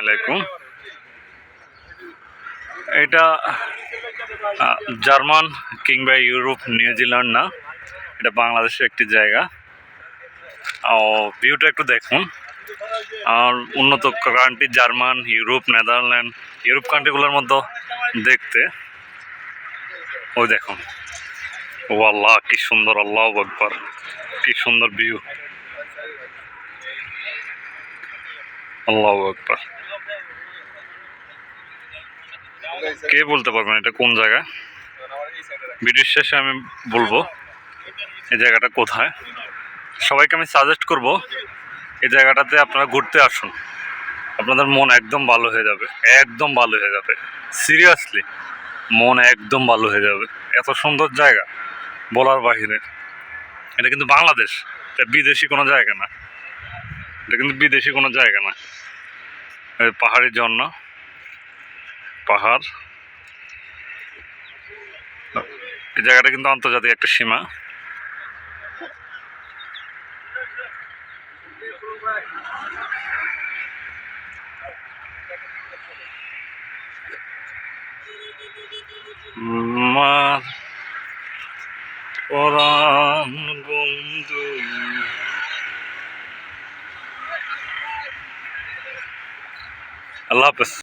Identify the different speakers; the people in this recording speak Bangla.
Speaker 1: আলাইকুম। এটা জার্মান কিংবা ইউরোপ নিউজিল্যান্ড না, এটা বাংলাদেশের একটি জায়গা। ও, ভিউটা একটু দেখুন। আর উন্নত country German, Europe, Netherland, Europe কান্ট্রিগুলোর মধ্যে দেখতে। ওই দেখুন। ও আল্লাহ কি সুন্দর, আল্লাহ আকবর, কি সুন্দর ভিউ আল্লাহ আকবর। কে বলতে পারবেন এটা কোন জায়গা ভিডিওর শেষে আমি বলব এই জায়গাটা কোথায়। সবাইকে আমি সাজেস্ট করব এই জায়গাটাতে আপনারা ঘুরতে আসুন। আপনাদের মন একদম ভালো হয়ে যাবে, একদম ভালো হয়ে যাবে। সিরিয়াসলি মন একদম ভালো হয়ে যাবে। এত সুন্দর জায়গা বলার বাহিরে। এটা কিন্তু বাংলাদেশ, এটা বিদেশি কোনো জায়গা না। এটা কিন্তু বিদেশি কোনো জায়গা না। পাহাড়ি ঝর্ণা পাহাড়। এই জায়গাটা কিন্তু আন্তর্জাতিক একটা সীমা। বন্ধু। আল্লাহ হাফেজ।